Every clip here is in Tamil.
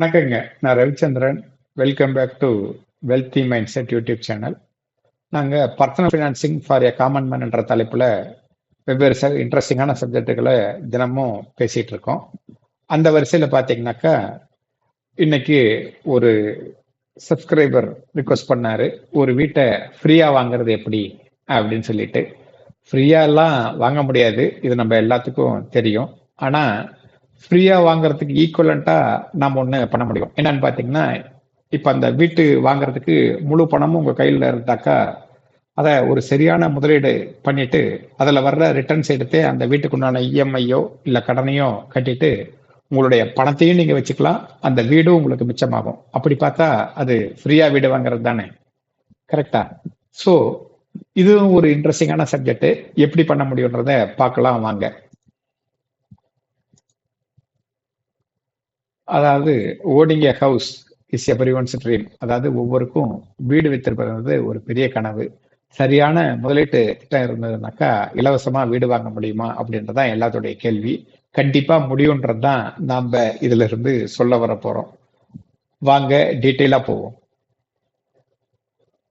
வணக்கங்க. நான் Ravichandran. Welcome back to wealthy mindset YouTube channel நாங்கள் personal financing for a common man என்ற தலைப்பில் வெவ்வேறு ச இன்ட்ரெஸ்டிங்கான சப்ஜெக்டுகளை தினமும் பேசிகிட்டு இருக்கோம். அந்த வரிசையில் பார்த்தீங்கன்னாக்கா இன்னைக்கு ஒரு சப்ஸ்கிரைபர் ரிக்வஸ்ட் பண்ணார். ஒரு வீட்டை ஃப்ரீயாக வாங்குறது எப்படி அப்படின்னு சொல்லிட்டு. ஃப்ரீயாலாம் வாங்க முடியாது. இது நம்ம எல்லாத்துக்கும் தெரியும். ஆனால் ஃப்ரீயாக வாங்குறதுக்கு ஈக்குவலண்டா நாம் ஒன்று பண்ண முடியும். என்னன்னு பார்த்தீங்கன்னா இப்போ அந்த வீட்டு வாங்குறதுக்கு முழு பணமும் உங்கள் கையில் இருந்தாக்கா அதை ஒரு சரியான முதலீடு பண்ணிட்டு அதில் வர்ற ரிட்டர்ன்ஸ் எடுத்து அந்த வீட்டுக்குண்டான இஎம்ஐயோ இல்லை கடனையோ கட்டிட்டு உங்களுடைய பணத்தையும் நீங்கள் வச்சுக்கலாம். அந்த வீடும் உங்களுக்கு மிச்சமாகும். அப்படி பார்த்தா அது ஃப்ரீயாக வீடு வாங்குறது தானே. கரெக்டா ஸோ இதுவும் ஒரு இன்ட்ரெஸ்டிங்கான சப்ஜெக்ட் எப்படி பண்ண முடியுன்றத பார்க்கலாம் வாங்க. அதாவது ஓடிங் a house is everyone's dream அதாவது ஒவ்வொருக்கும் வீடு வைத்திருப்பது ஒரு பெரிய கனவு. சரியான முதலீட்டு திட்டம் இருந்ததுனாக்கா இலவசமா வீடு வாங்க முடியுமா அப்படின்றதான் எல்லாத்துடைய கேள்வி. கண்டிப்பா முடியுன்றது தான் நாம இதுல இருந்து சொல்ல வர போறோம். வாங்க டீட்டெயிலா போவோம்.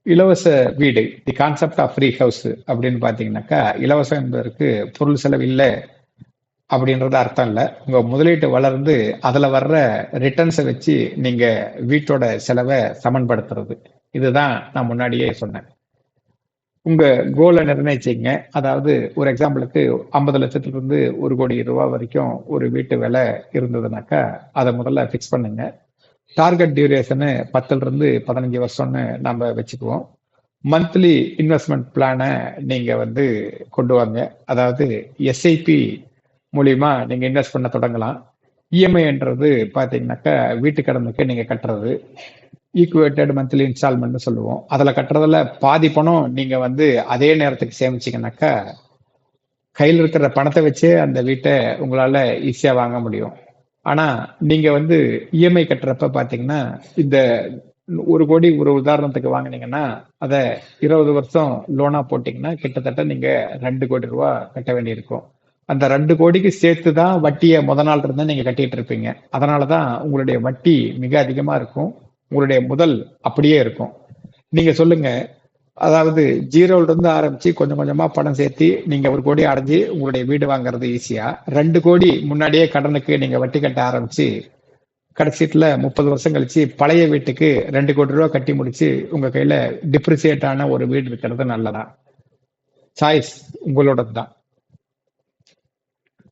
இலவச வீடு the concept of free house அப்படின்னு பாத்தீங்கன்னாக்கா இலவசம் என்பதற்கு பொருள் செலவு இல்லை. அப்படின்றது அர்த்தம் இல்லை. உங்க முதலீட்டு வளர்ந்து அதுல வர்ற ரிட்டர்ன்ஸை வச்சு நீங்க வீட்டோட செலவை சமன்படுத்துறது. இதுதான் நான் முன்னாடியே சொன்னேன். உங்க கோலை நிர்ணயிச்சிங்க. அதாவது ஒரு எக்ஸாம்பிளுக்கு ஐம்பது லட்சத்துல இருந்து ஒரு கோடி ரூபாய் வரைக்கும் ஒரு வீட்டு விலை இருந்ததுனாக்கா அதை முதல்ல ஃபிக்ஸ் பண்ணுங்க. டார்கெட் டியூரேஷனு பத்துல இருந்து பதினஞ்சு வருஷம்னு நம்ம வச்சுக்குவோம். மந்த்லி இன்வெஸ்ட்மெண்ட் பிளானை நீங்க வந்து கொண்டு வாங்க. அதாவது எஸ்ஐபி மூலியமா நீங்க இன்வெஸ்ட் பண்ண தொடங்கலாம். இஎம்ஐன்றது பாத்தீங்கன்னாக்கா வீட்டு கடனுக்கு நீங்க கட்டுறது. ஈக்குவேட்டட் மந்த்லி இன்ஸ்டால்மெண்ட்னு சொல்லுவோம். அதில் கட்டுறதுல பாதி பணம் நீங்கள் வந்து அதே நேரத்துக்கு சேமிச்சிங்கனாக்கா கையில் இருக்கிற பணத்தை வச்சே அந்த வீட்டை உங்களால் ஈஸியாக வாங்க முடியும். ஆனால் நீங்கள் வந்து இஎம்ஐ கட்டுறப்ப பார்த்தீங்கன்னா இந்த ஒரு கோடி ஒரு உதாரணத்துக்கு வாங்கினீங்கன்னா அதை இருபது வருஷம் லோனாக போட்டிங்கன்னா கிட்டத்தட்ட நீங்கள் ரெண்டு கோடி ரூபா கட்ட வேண்டியிருக்கும். அந்த ரெண்டு கோடிக்கு சேர்த்து தான் வட்டியை முத நாள் இருந்தா நீங்க கட்டிட்டு இருப்பீங்க. அதனால தான் உங்களுடைய வட்டி மிக அதிகமா இருக்கும். உங்களுடைய முதல் அப்படியே இருக்கும். நீங்க சொல்லுங்க. அதாவது ஜீரோல இருந்து ஆரம்பிச்சு கொஞ்சம் கொஞ்சமா பணம் சேர்த்து நீங்க ஒரு கோடி அடைஞ்சு உங்களுடைய வீடு வாங்குறது ஈஸியா ரெண்டு கோடி முன்னாடியே கடனுக்கு நீங்க வட்டி கட்ட ஆரம்பிச்சு கடைசியத்துல முப்பது வருஷம் கழிச்சு பழைய வீட்டுக்கு ரெண்டு கோடி ரூபா கட்டி முடிச்சு உங்க கையில டிப்ரிசியேட் ஆன ஒரு வீடு இருக்கிறது நல்லதா? சாய்ஸ் உங்களோடது தான்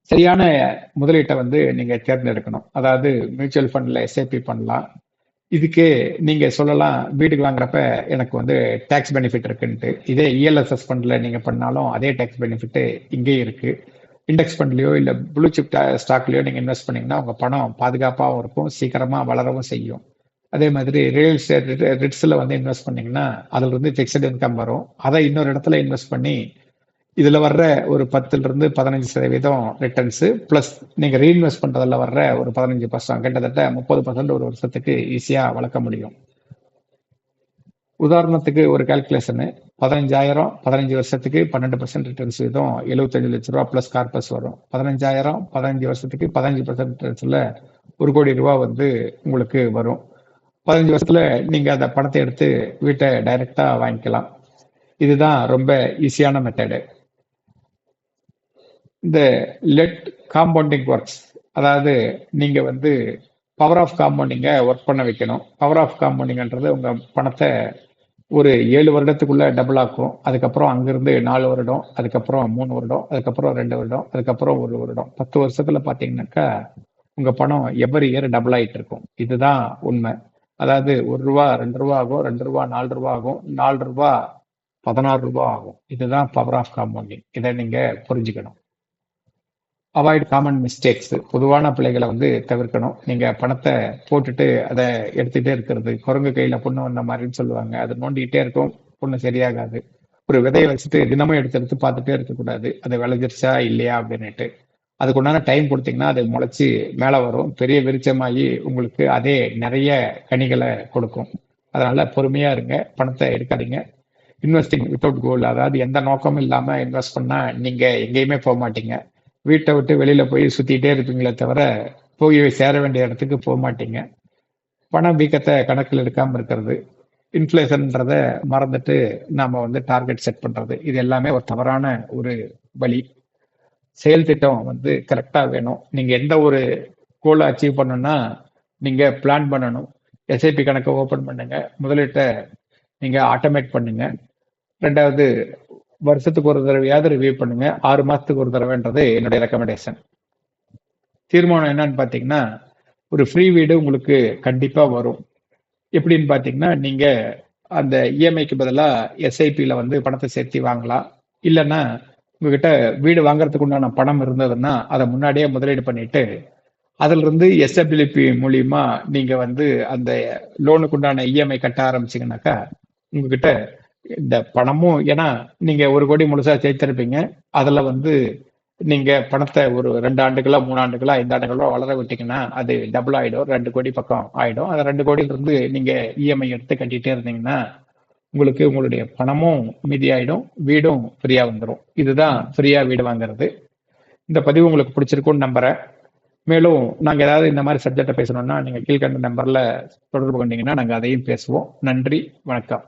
சரியான முதலீட்டை வந்து நீங்க தேர்ந்தெடுக்கணும் அதாவது மியூச்சுவல் ஃபண்ட்ல எஸ்ஐபி பண்ணலாம் இதுக்கு நீங்க சொல்லலாம் வீட்டுக்கு வாங்குறப்ப எனக்கு வந்து டேக்ஸ் பெனிஃபிட் இருக்குன்ட்டு இதே இஎல்எஸ்எஸ் ஃபண்ட்ல நீங்க பண்ணாலும் அதே டேக்ஸ் பெனிஃபிட் இங்கேயும் இருக்கு இண்டெக்ஸ் ஃபண்ட்லயோ இல்ல ப்ளூ சிப் ஸ்டாக்லயோ நீங்க இன்வெஸ்ட் பண்ணீங்கன்னா உங்க பணம் பாதுகாப்பாகவும் இருக்கும் சீக்கிரமா வளரவும் செய்யும் அதே மாதிரி ரியல் எஸ்டேட் ரிட்ஸ்ல வந்து இன்வெஸ்ட் பண்ணீங்கன்னா அதுல இருந்து ஃபிக்ஸட் இன்கம் வரும் அதை இன்னொரு இடத்துல இன்வெஸ்ட் பண்ணி இதுல வர்ற ஒரு பத்துல இருந்து பதினஞ்சு சதவீதம் ரிட்டர்ன்ஸ் பிளஸ் நீங்க ரீஇன்வெஸ்ட் பண்றதுல வர்ற ஒரு பதினஞ்சு பர்சன்ட் கிட்டத்தட்ட முப்பது பர்சன்ட் ஒரு வருஷத்துக்கு ஈஸியா வளர்க்க முடியும். உதாரணத்துக்கு ஒரு கால்குலேஷனு பதினஞ்சாயிரம் பதினஞ்சு வருஷத்துக்கு பன்னெண்டு பர்சன்ட் ரிட்டர்ன்ஸ் வீதம் எழுபத்தஞ்சு லட்ச ரூபா பிளஸ் கார்பஸ் வரும். பதினஞ்சாயிரம் பதினஞ்சு வருஷத்துக்கு பதினஞ்சு பர்சன்ட் ரிட்டர்ன்ஸ்ல ஒரு கோடி ரூபா வந்து உங்களுக்கு வரும். பதினஞ்சு வருஷத்துல நீங்க அந்த பணத்தை எடுத்து வீட்டை டைரக்டா வாங்கிக்கலாம். இதுதான் ரொம்ப ஈஸியான மெத்தடு இந்த லெட் காம்பவுண்டிங் ஒர்க்ஸ் அதாவது நீங்கள் வந்து பவர் ஆஃப் காம்பவுண்டிங்கை ஒர்க் பண்ண வைக்கணும். பவர் ஆஃப் காம்பவுண்டிங்கன்றது உங்கள் பணத்தை ஒரு ஏழு வருடத்துக்குள்ளே டபுள் ஆக்கும். அதுக்கப்புறம் அங்கேருந்து நாலு வருடம் அதுக்கப்புறம் மூணு வருடம் அதுக்கப்புறம் ரெண்டு வருடம் அதுக்கப்புறம் ஒரு வருடம். பத்து வருஷத்தில் பார்த்தீங்கன்னாக்கா உங்கள் பணம் எவ்வரி இயர் டபுள் ஆகிட்டு இருக்கும். இதுதான் உண்மை. அதாவது ஒரு ரூபா ரெண்டு ரூபா ஆகும் ரெண்டு ரூபா நாலு ரூபா ஆகும் நாலு ரூபா பதினாறு ரூபா ஆகும். இதுதான் பவர் ஆஃப் காம்பவுண்டிங் இதை நீங்கள் புரிஞ்சுக்கணும். அவாய்ட் காமன் மிஸ்டேக்ஸ் பொதுவான பிள்ளைகளை வந்து தவிர்க்கணும். நீங்க பணத்தை போட்டுட்டு அதை எடுத்துட்டே இருக்கிறது. குரங்கு கையில பொண்ணு வந்த மாதிரின்னு சொல்லுவாங்க. அது நோண்டிக்கிட்டே இருக்கும் பொண்ணு சரியாகாது. ஒரு விதையை வச்சுட்டு தினமும் எடுத்து எடுத்து பார்த்துட்டே இருக்கக்கூடாது. அது விளைஞ்சிருச்சா இல்லையா அப்படின்னுட்டு. அதுக்கு உண்டான டைம் கொடுத்தீங்கன்னா அது முளைச்சி மேலே வரும். பெரிய விருச்சமாகி உங்களுக்கு அதே நிறைய கனிகளை கொடுக்கும். அதனால பொறுமையா இருங்க. பணத்தை எடுக்காதீங்க. இன்வெஸ்டிங் வித்தவுட் கோல் அதாவது எந்த நோக்கமும் இல்லாமல் இன்வெஸ்ட் பண்ணால் நீங்கள் எங்கேயுமே போக மாட்டீங்க. வீட்டை விட்டு வெளியில போய் சுத்திட்டே இருப்பீங்களே தவிர போய் சேர வேண்டிய இடத்துக்கு போக மாட்டீங்க. பண வீக்கத்தை கணக்கில் எடுக்காம இருக்கிறது. இன்ஃப்ளேஷன்ன்றத மறந்துட்டு நாம வந்து டார்கெட் செட் பண்றது. இது எல்லாமே ஒரு தவறான ஒரு வழி. செயல் திட்டம் வந்து கரெக்டா வேணும். நீங்க எந்த ஒரு கோலை அச்சீவ் பண்ணணும்னா நீங்க பிளான் பண்ணணும். எஸ்ஐபி கணக்கை ஓபன் பண்ணுங்க. முதலீட்டை நீங்க ஆட்டோமேட் பண்ணுங்க. ரெண்டாவது வருஷத்துக்கு ஒரு தடவையாவது ரிவ்யூ பண்ணுங்க. ஆறு மாசத்துக்கு ஒரு தடவைன்றது என்னுடைய ரெக்கமெண்டேஷன் தீர்மானம் என்னன்னு பாத்தீங்கன்னா ஒரு ஃப்ரீ வீடு உங்களுக்கு கண்டிப்பா வரும். எப்படின்னு பாத்தீங்கன்னா நீங்க அந்த இஎம்ஐக்கு பதிலாக எஸ்ஐபியில் வந்து பணத்தை சேர்த்து வாங்கலாம். இல்லைன்னா உங்ககிட்ட வீடு வாங்குறதுக்கு உண்டான பணம் இருந்ததுன்னா அதை முன்னாடியே முதலீடு பண்ணிட்டு அதிலிருந்து எஸ்டபிலிபி மூலியமா நீங்கள் வந்து அந்த லோனுக்கு உண்டான இஎம்ஐ கட்ட ஆரம்பிச்சீங்கன்னாக்கா உங்ககிட்ட இந்த பணமும் ஏன்னா நீங்க ஒரு கோடி முழுசா சேர்த்திருப்பீங்க. அதுல வந்து நீங்க பணத்தை ஒரு ரெண்டு ஆண்டுகளா மூணு ஆண்டுகளா ஐந்து ஆண்டுகளோ வளர விட்டீங்கன்னா அது டபுள் ஆயிடும். ரெண்டு கோடி பக்கம் ஆயிடும். அந்த ரெண்டு கோடியில இருந்து நீங்க இஎம்ஐ எடுத்து கட்டிட்டே இருந்தீங்கன்னா உங்களுக்கு உங்களுடைய பணமும் மீதியாயிடும். வீடும் ஃப்ரீயா வந்துடும் இதுதான் ஃப்ரீயா வீடு வாங்குறது. இந்த பதிவு உங்களுக்கு பிடிச்சிருக்கும்னு நம்புறேன். மேலும் நாங்க ஏதாவது இந்த மாதிரி சப்ஜெக்டை பேசணும்னா நீங்க கீழ்கண்ட நம்பர்ல தொடர்பு கொண்டீங்கன்னா நாங்க அதையும் பேசுவோம். நன்றி வணக்கம்.